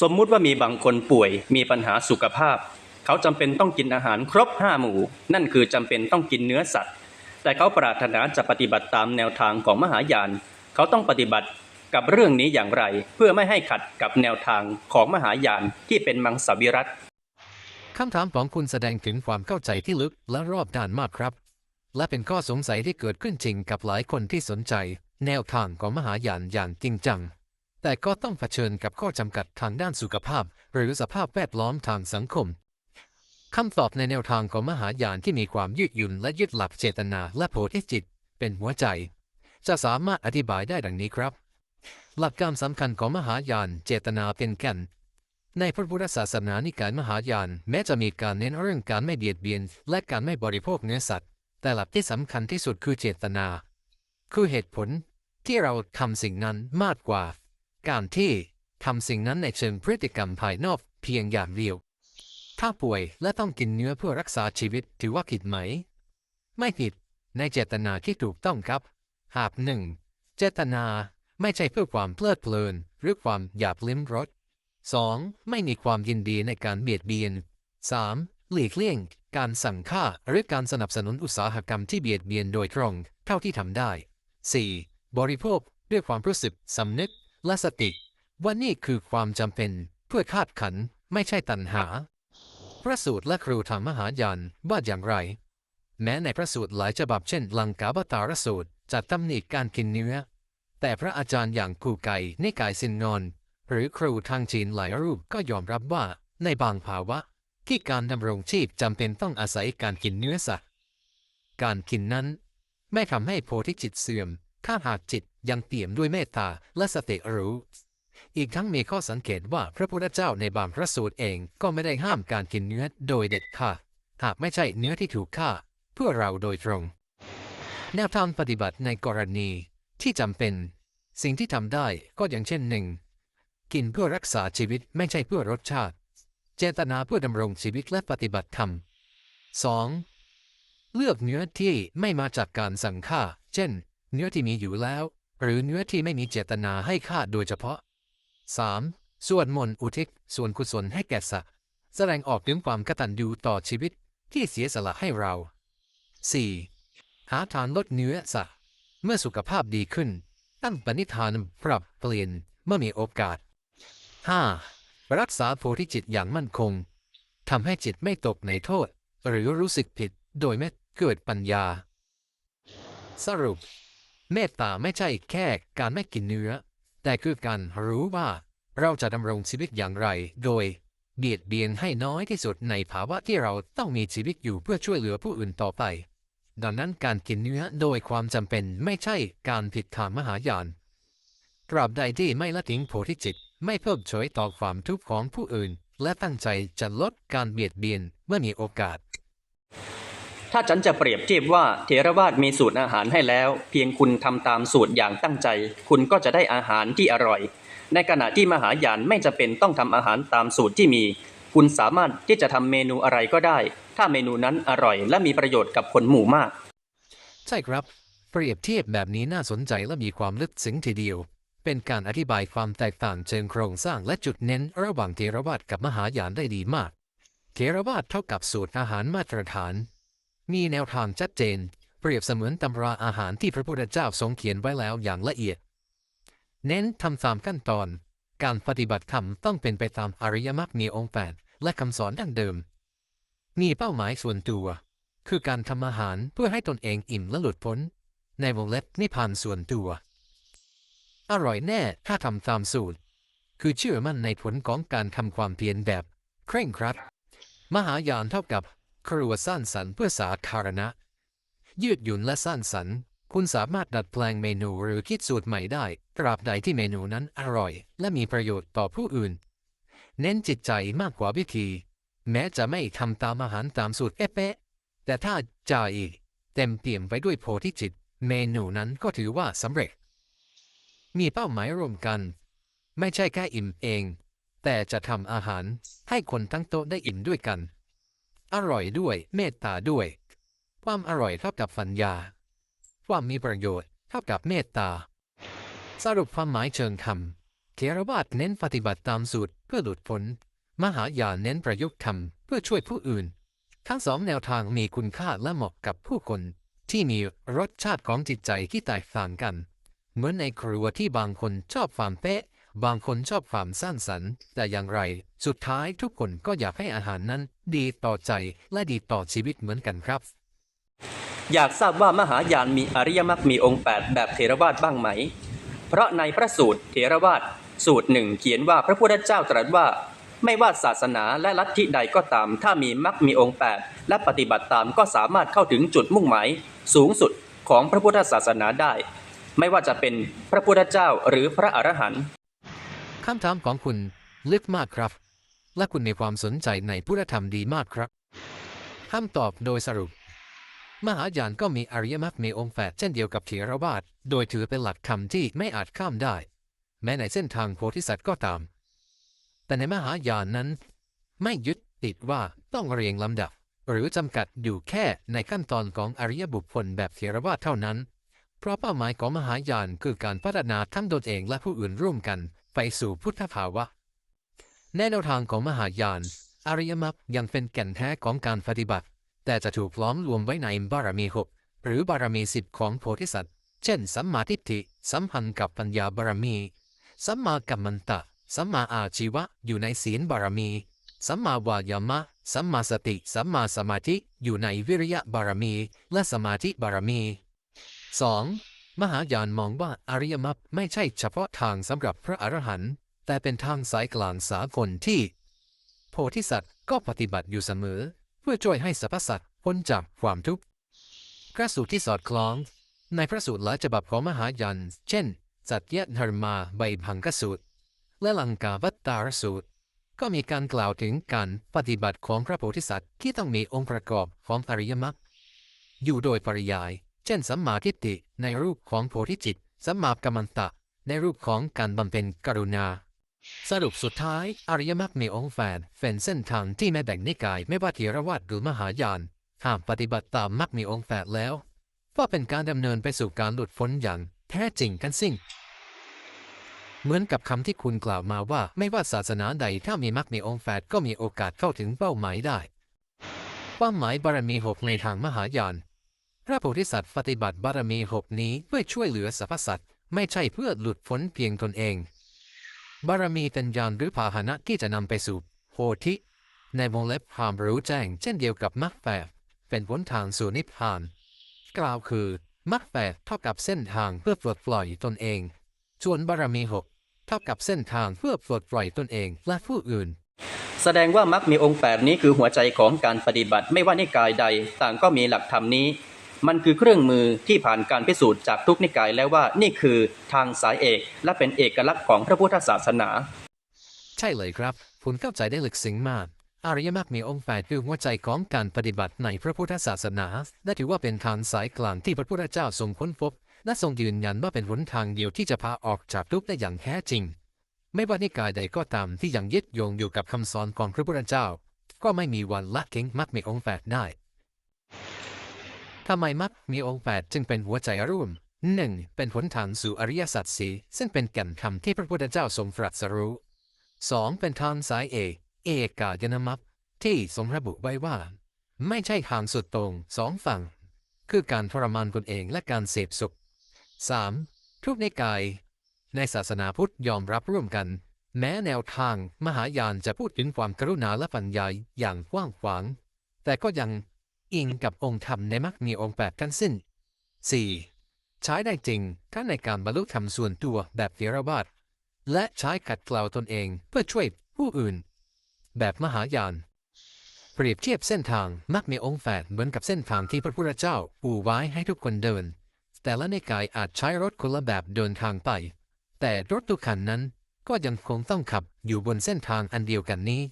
สมมุติว่ามีบางคนป่วยมีปัญหาสุขภาพ เขาจำเป็นต้องกินอาหารครบห้าหมู่ นั่นคือจำเป็นต้องกินเนื้อสัตว์ แต่เขาปรารถนาจะปฏิบัติตามแนวทางของมหายาน เขาต้องปฏิบัติกับเรื่องนี้อย่างไร เพื่อไม่ให้ขัดกับแนวทางของมหายานที่เป็นมังสวิรัตคำถามของคุณแสดงถึงความเข้าใจที่ลึกและรอบด้านมากครับ และเป็นข้อสงสัยที่เกิดขึ้นจริงกับหลายคนที่สนใจ แนวทางของมหายานอย่างจริงจัง แต่ก็ต้องเผชิญกับข้อจำกัดทางด้านสุขภาพ หรือสภาพแวดล้อมทางสังคมคำตอบในแนวทางของมหายานที่มีความยืดหยุ่นและยึดหลักเจตนาและโพธิจิต เป็นหัวใจ จะสามารถอธิบายได้ดังนี้ครับ หลักการสำคัญของมหายานเจตนาเป็นแก่นในพระพุทธศาสนานิกายมหายานแม้จะมีการเน้นเรื่องการไม่เบียดเบียน และการไม่บริโภคเนื้อสัตว์ แต่หลักที่สำคัญที่สุดคือเจตนา คือเหตุผลที่เราทำสิ่งนั้นมากกว่า การที่ทำสิ่งนั้นในเชิงพฤติกรรมภายนอกเพียงอย่างเดียว ถ้าป่วยและต้องกินเนื้อเพื่อรักษาชีวิตถือว่าผิดไหม ไม่ผิดในเจตนาที่ถูกต้องครับ หากหนึ่งเจตนาไม่ใช่เพื่อความเพลิดเพลิน หรือความอยากลิ้มรส 2. ไม่มีความยินดีในการเบียดเบียน 3. หลีกเลี่ยง การสั่งฆ่าหรือการสนับสนุนอุตสาหกรรมที่เบียดเบียนโดยตรง เท่าที่ทำได้ 4. บริโภคด้วยความรู้สึกสำนึก และสติว่านี่คือความจำเป็นเพื่อคาดขันไม่ใช่ตัณหา พระสูตรและครูธรรมมหายานว่าอย่างไร แม้ในพระสูตรหลายฉบับเช่น ลังกาบตารสูตรจะตำหนิการกินเนื้อ แต่พระอาจารย์อย่างกูไก่ในกายสินงอนหรือครูทางจีนหลายรูปก็ยอมรับว่าในบางภาวะที่การดำรงชีพจำเป็นต้องอาศัยการกินเนื้อสัตว์ การกินนั้น ไม่ทำให้โพธิจิตเสื่อม ถ้าหากจิต ยังเปี่ยมด้วยเมตตาและสติรู้ อีกทั้งมีข้อสังเกตว่าพระพุทธเจ้าในบางพระสูตรเองก็ไม่ได้ห้ามการกินเนื้อโดยเด็ดขาดหากไม่ใช่เนื้อที่ถูกฆ่า เพื่อเราโดยตรง แนวทางปฏิบัติในกรณีที่จำเป็น สิ่งที่ทำได้ก็อย่างเช่นหนึ่งกินเพื่อรักษาชีวิตไม่ใช่เพื่อรสชาติ เจตนาเพื่อดำรงชีวิตและปฏิบัติธรรม 2. เลือกเนื้อที่ไม่มาจากการสั่งฆ่า เช่น เนื้อที่มีอยู่แล้ว หรือเนื้อที่ไม่มีเจตนาให้ฆ่าโดยเฉพาะ 3. สวดมนต์อุทิศส่วนกุศลให้แก่สัตว์แสดงออกถึงความกตัญญูต่อชีวิตที่เสียสละให้เรา 4. หาทางลดเนื้อสัตว์เมื่อสุขภาพดีขึ้น ตั้งปณิธานปรับเปลี่ยนเมื่อมีโอกาส 5. รักษาโพธิจิตอย่างมั่นคงทำให้จิตไม่ตกในโทษ หรือรู้สึกผิดโดยไม่เกิดปัญญา สรุป เมตตาไม่ใช่แค่การไม่กินเนื้อ แต่คือการรู้ว่าเราจะดำรงชีวิตอย่างไร โดยเบียดเบียนให้น้อยที่สุดในภาวะที่เราต้องมีชีวิตอยู่เพื่อช่วยเหลือผู้อื่นต่อไป ดังนั้นการกินเนื้อโดยความจำเป็นไม่ใช่การผิดทางมหายาน ตราบใดที่ไม่ละทิ้งโพธิจิต ไม่เพิกเฉยต่อความทุกข์ของผู้อื่น และตั้งใจจะลดการเบียดเบียนเมื่อมีโอกาส ถ้าฉันจะเปรียบเทียบว่าเทรวาสมีสูตรอาหารให้แล้ว เพียงคุณทำตามสูตรอย่างตั้งใจ คุณก็จะได้อาหารที่อร่อย ในขณะที่มหายานไม่จะเป็นต้องทำอาหารตามสูตรที่มี คุณสามารถที่จะทำเมนูอะไรก็ได้ ถ้าเมนูนั้นอร่อย และมีประโยชน์กับคนหมู่มาก ใช่ครับ เปรียบเทียบแบบนี้น่าสนใจและมีความลึกซึ้งทีเดียว เป็นการอธิบายความแตกต่างเชิงโครงสร้างและจุดเน้นระหว่างเทรวาสกับมหายานได้ดีมาก เทรวาสเท่ากับสูตรอาหารมาตรฐาน มีแนวทางชัดเจน เปรียบเสมือนตำราอาหารที่พระพุทธเจ้าทรงเขียนไว้แล้วอย่างละเอียด เน้นทำตามขั้นตอน การปฏิบัติธรรมต้องเป็นไปตามอริยมรรคมีองค์แปดและคำสอนดั้งเดิม มีเป้าหมายส่วนตัว คือการทำอาหารเพื่อให้ตนเองอิ่มและหลุดพ้น ในวงเล็บนิพพานส่วนตัว อร่อยแน่ถ้าทำตามสูตร คือเชื่อมั่นในผลของการทำความเพียรแบบ เคร่งครัด มหายานเท่ากับ ครัวสร้างสรรค์เพื่อสาธารณะ ยืดหยุ่นและสร้างสรรค์ คุณสามารถดัดแปลงเมนูหรือคิดสูตรใหม่ได้ ตราบใดที่เมนูนั้นอร่อย และมีประโยชน์ต่อผู้อื่น เน้นจิตใจมากกว่าวิธี แม้จะไม่ทำตามอาหารตามสูตรเป๊ะแต่ถ้าใจเต็มเปี่ยมไปด้วยโพธิจิต เมนูนั้นก็ถือว่าสำเร็จ มีเป้าหมายร่วมกัน ไม่ใช่แค่อิ่มเอง แต่จะทำอาหารให้คนทั้งโต๊ะได้อิ่มด้วยกัน อร่อยด้วย เมตตาด้วย ความอร่อยเท่ากับปัญญา ความมีประโยชน์เท่ากับเมตตา สรุปความหมายเชิงคำเทรวาสเน้นปฏิบัติตามสูตรเพื่อหลุดพ้น มหายานเน้นประยุกต์ธรรมเพื่อช่วยผู้อื่น ทั้งสองแนวทางมีคุณค่าและเหมาะกับผู้คน ที่มีรสชาติของจิตใจที่แตกต่างกัน เหมือนในครัวที่บางคนชอบความเป๊ะ บางคนชอบความสร้างสรรค์ แต่อย่างไร สุดท้ายทุกคนก็อยากให้อาหารนั้นดีต่อใจและดีต่อชีวิตเหมือนกันครับ อยากทราบว่ามหายานมีอริยมรรคมีองค์ 8 แบบเทรวาสบ้างไหม เพราะในพระสูตรเทรวาสสูตรหนึ่งเขียนว่าพระพุทธเจ้าตรัสว่า ไม่ว่าศาสนาและลัทธิใดก็ตาม ถ้ามีมรรคมีองค์ 8 และปฏิบัติตามก็สามารถเข้าถึงจุดมุ่งหมาย สูงสุดของพระพุทธศาสนาได้ ไม่ว่าจะเป็นพระพุทธเจ้าหรือพระอรหันต์ คำถามของคุณลึกมากครับ และคุณมีความสนใจในพุทธธรรมดีมากครับคำตอบโดยสรุป มหายานก็มีอริยมรรคมีองค์แปดเช่นเดียวกับเถรวาทโดยถือเป็นหลักธรรมที่ไม่อาจข้ามได้ แม้ในเส้นทางโพธิสัตว์ก็ตาม แต่ในมหายานนั้น ไม่ยึดติดว่าต้องเรียงลำดับ หรือจำกัดอยู่แค่ในขั้นตอนของอริยบุคคลแบบเถรวาทเท่านั้น เพราะเป้าหมายของมหายานคือการพัฒนาทั้งตนเองและผู้อื่นร่วมกัน ไปสู่พุทธภาวะ แนวทางของมหายาน อริยมรรคยังเป็นแก่นแท้ของการปฏิบัติ แต่จะถูกล้อมรวมไว้ในบารมีหกหรือบารมีสิบของโพธิสัตว์ เช่น สัมมาทิฏฐิ สัมพันธ์กับปัญญาบารมี สัมมากัมมันตะ สัมมาอาชีวะอยู่ในศีลบารมี สัมมาวายามะ สัมมาสติ สัมมาสมาธิอยู่ในวิริยะบารมี และสมาธิบารมี 2. มหายานมองว่าอริยมรรคไม่ใช่เฉพาะทางสำหรับพระอรหันต์แต่เป็นทางสายกลางสากลที่ โพธิสัตว์ก็ปฏิบัติอยู่เสมอ เพื่อช่วยให้สรรพสัตว์พ้นจากความทุกข์พระสูตรที่สอดคล้อง ในพระสูตรหลายฉบับของมหายานเช่น สัตยธรรมาใบพังกสูตร และลังกาวัตตารสูตร ก็มีการกล่าวถึงการปฏิบัติของพระโพธิสัตว์ที่ต้องมีองค์ประกอบของอริยมรรคอยู่โดยปริยาย เช่นสัมมาทิฏฐิในรูปของโพธิจิต สัมมากัมมันตะ ในรูปของการบำเพ็ญกรุณา สรุปสุดท้าย อริยมรรคมีองค์แฝดเป็นเส้นทางที่ไม่แบ่งนิกายไม่ว่าเถรวาทหรือมหายานหากปฏิบัติตามมรรคมีองค์แฝดแล้วก็เป็นการดำเนินไปสู่การหลุดพ้นอย่างแท้จริงกันสิ้นเหมือนกับคำที่คุณกล่าวมาว่า ไม่ว่าศาสนาใดถ้ามีมรรคมีองค์แฝดก็มีโอกาสเข้าถึงเป้าหมายได้เป้าหมายบารมีหกในทางมหายาน พระโพธิสัตว์ปฏิบัติบารมีหกนี้เพื่อช่วยเหลือสรรพสัตว์ไม่ใช่เพื่อหลุดพ้นเพียงตนเอง บารมีเป็นยานหรือพาหนะที่จะนำไปสู่โพธิในวงเล็บความรู้แจ้งเช่นเดียวกับมรรคแปดเป็นหนทางสู่นิพพาน กล่าวคือมรรคแปดเท่ากับเส้นทางเพื่อปลดปล่อยตนเองส่วนบารมีหกเท่ากับเส้นทางเพื่อปลดปล่อยตนเองและผู้อื่น แสดงว่ามรรคมีองค์8นี้คือหัวใจของการปฏิบัติไม่ว่านิกายใด ต่างก็มีหลักธรรมนี้ มันคือเครื่องมือที่ผ่านการพิสูจน์จากทุกนิกายแล้วว่านี่คือทางสายเอกและเป็นเอกลักษณ์ของพระพุทธศาสนา ใช่เลยครับคุณเข้าใจได้ลึกซึ้งมากอริยมรรคมีองค์แปดคือหัวใจของการปฏิบัติในพระพุทธศาสนา และถือว่าเป็นทางสายกลางที่พระพุทธเจ้าทรงค้นพบ และทรงยืนยันว่าเป็นหนทางเดียวที่จะพาออกจากทุกข์ได้อย่างแท้จริง ไม่ว่านิกายใดก็ตามที่ยังยึดโยงอยู่กับคำสอนของพระพุทธเจ้า ก็ไม่มีวันละทิ้งมรรคมีองค์แปดได้ ทำไมมรรคมีองค์แปดจึงเป็นหัวใจร่วมหนึ่งเป็นหนทางสู่อริยสัจสีซึ่งเป็นแก่นคำที่พระพุทธเจ้าทรงตรัสรู้สองเป็นทางสายเอกเอกายนมัคที่ทรงระบุไว้ว่า ไม่ใช่ทางสุดตรงสองฝั่ง คือการทรมานตนเองและการเสพสุข 3. ทุกในกาย ในศาสนาพุทธยอมรับร่วมกัน แม้แนวทางมหายานจะพูดถึงความกรุณาและปัญญาอย่างกว้างขวาง แต่ก็ยัง อิงกับองค์ธรรมในมรรคมีองค์แปดทั้งสิ้น 4. ใช้ได้จริงทั้งในการบรรลุธรรมส่วนตัวแบบเทรวาทและใช้ขัดเกลาตนเองเพื่อช่วยผู้อื่น แบบมหายาน เปรียบเทียบเส้นทางมักมีองค์แฝดเหมือนกับเส้นทางที่พระพุทธเจ้าปูไว้ให้ทุกคนเดิน แต่ละนิกายอาจใช้รถคนละแบบเดินทางไป แต่รถทุกคันนั้นก็ยังคงต้องขับอยู่บนเส้นทางอันเดียวกันนี้